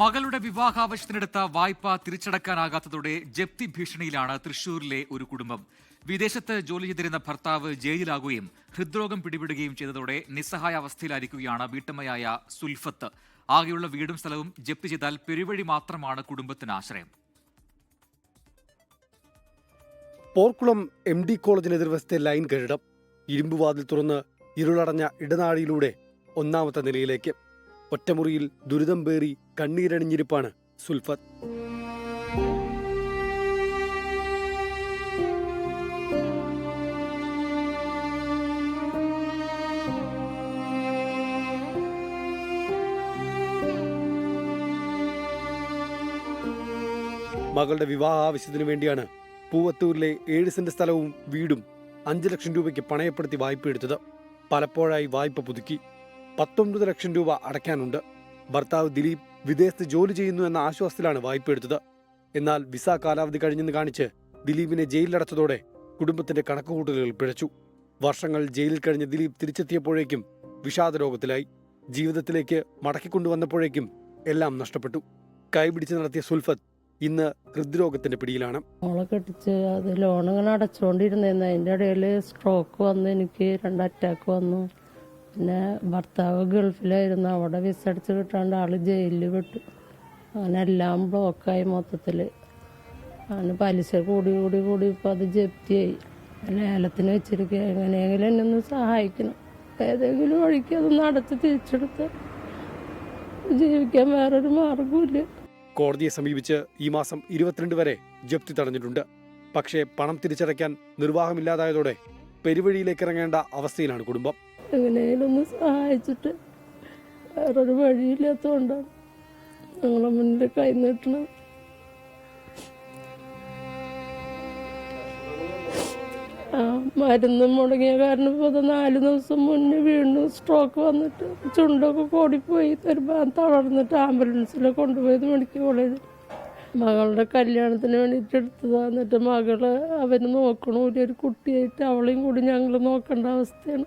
മകളുടെ വിവാഹാവശ്യത്തിനെടുത്ത വായ്പ തിരിച്ചടക്കാനാകാത്തതോടെ ജപ്തി ഭീഷണിയിലാണ് തൃശൂരിലെ ഒരു കുടുംബം. വിദേശത്ത് ജോലി ചെയ്തിരുന്ന ഭർത്താവ് ജയിലിലാകുകയും ഹൃദ്രോഗം പിടിപെടുകയും ചെയ്തതോടെ നിസ്സഹായ അവസ്ഥയിലായിരിക്കുകയാണ് വീട്ടമ്മയായ സുൽഫത്ത്. ആകെയുള്ള വീടും സ്ഥലവും ജപ്തി ചെയ്താൽ പെരുവഴി മാത്രമാണ് കുടുംബത്തിന് ആശ്രയം. പോർക്കുളം എം ഡി കോളേജിന് എതിർവശത്തെ ലൈൻ കെട്ടിടം ഇരുമ്പുവാതിൽ തുറന്ന് ഇരുളടഞ്ഞ ഇടനാഴിയിലൂടെ ഒന്നാമത്തെ നിലയിലേക്ക്. ഒറ്റമുറിയിൽ ദുരിതം പേറി കണ്ണീരണിഞ്ഞിരിപ്പാണ് സുൽഫത്ത്. മകളുടെ വിവാഹ ആവശ്യത്തിനു വേണ്ടിയാണ് പൂവത്തൂരിലെ ഏഴ് സെന്റ് സ്ഥലവും വീടും അഞ്ച് ലക്ഷം രൂപയ്ക്ക് പണയപ്പെടുത്തി വായ്പ എടുത്തത് പലപ്പോഴായി വായ്പ പുതുക്കി. പത്തൊൻപത് ലക്ഷം രൂപ അടയ്ക്കാനുണ്ട്. ഭർത്താവ് ദിലീപ് വിദേശത്ത് ജോലി ചെയ്യുന്നു എന്ന ആശ്വാസത്തിലാണ് വായ്പ എടുത്തത്. എന്നാൽ വിസ കാലാവധി കഴിഞ്ഞെന്ന് കാണിച്ച് ദിലീപിനെ ജയിലിലടച്ചതോടെ കുടുംബത്തിന്റെ കണക്കുകൂട്ടലുകൾ പിഴച്ചു. വർഷങ്ങൾ ജയിലിൽ കഴിഞ്ഞ ദിലീപ് തിരിച്ചെത്തിയപ്പോഴേക്കും വിഷാദരോഗത്തിലായി ജീവിതത്തിലേക്ക് മടക്കിക്കൊണ്ടുവന്നപ്പോഴേക്കും എല്ലാം നഷ്ടപ്പെട്ടു. കൈപിടിച്ച് നടത്തിയ സുൽഫത്ത് ഇന്ന് ഹൃദ്രോഗത്തിന്റെ പിടിയിലാണ്. മോളെ അത് ലോൺ ഇങ്ങനെ അടച്ചുകൊണ്ടിരുന്നേന്ന് അതിന്റെ ഇടയിൽ സ്ട്രോക്ക് വന്ന് എനിക്ക് രണ്ട് അറ്റാക്ക് വന്നു. പിന്നെ ഭർത്താവ് ഗൾഫിലായിരുന്നു. അവിടെ വിസ അടിച്ച് കിട്ടാണ്ട് ആൾ ജയിലിൽ വിട്ടു. അങ്ങനെ എല്ലാം ബ്ലോക്കായി മൊത്തത്തിൽ അങ്ങനെ പലിശ കൂടി കൂടി കൂടി ഇപ്പോൾ അത് ജപ്തിയായി. ലേലത്തിന് വെച്ചിരിക്കുക എങ്ങനെയെങ്കിലും എന്നെ ഒന്ന് സഹായിക്കണം. ഏതെങ്കിലും വഴിക്ക് അതൊന്ന് അടച്ച് തിരിച്ചെടുത്ത് ജീവിക്കാൻ വേറൊരു മാർഗമില്ല കോടതിയെ സമീപിച്ച് ഈ മാസം ഇരുപത്തിരണ്ട് വരെ ജപ്തി തടഞ്ഞിട്ടുണ്ട്. പക്ഷേ പണം തിരിച്ചടയ്ക്കാൻ നിർവാഹമില്ലാതായതോടെ പെരുവഴിയിലേക്ക് ഇറങ്ങേണ്ട അവസ്ഥയിലാണ് കുടുംബം. എങ്ങനെയും ഒന്ന് സഹായിച്ചിട്ട് വേറൊരു വഴിയില്ലാത്തതുകൊണ്ടാണ് ഞങ്ങളെ മുന്നിൽ കൈ ആ മരുന്ന് മുടങ്ങിയ കാരണം ഇപ്പോൾ അത് നാല് ദിവസം മുന്നേ വീണ്ടും സ്ട്രോക്ക് വന്നിട്ട് ചുണ്ടൊക്കെ കൂടിപ്പോയി. ഒരു തളർന്നിട്ട് ആംബുലൻസിൽ കൊണ്ടുപോയത് മെഡിക്കൽ കോളേജിൽ. മകളുടെ കല്യാണത്തിന് വേണ്ടിയിട്ട് എടുത്തതാണ് എന്നിട്ട് മകൾ അവന് നോക്കണമില്ല ഒരു കുട്ടിയായിട്ട് അവളെയും കൂടി ഞങ്ങൾ നോക്കേണ്ട അവസ്ഥയാണ്.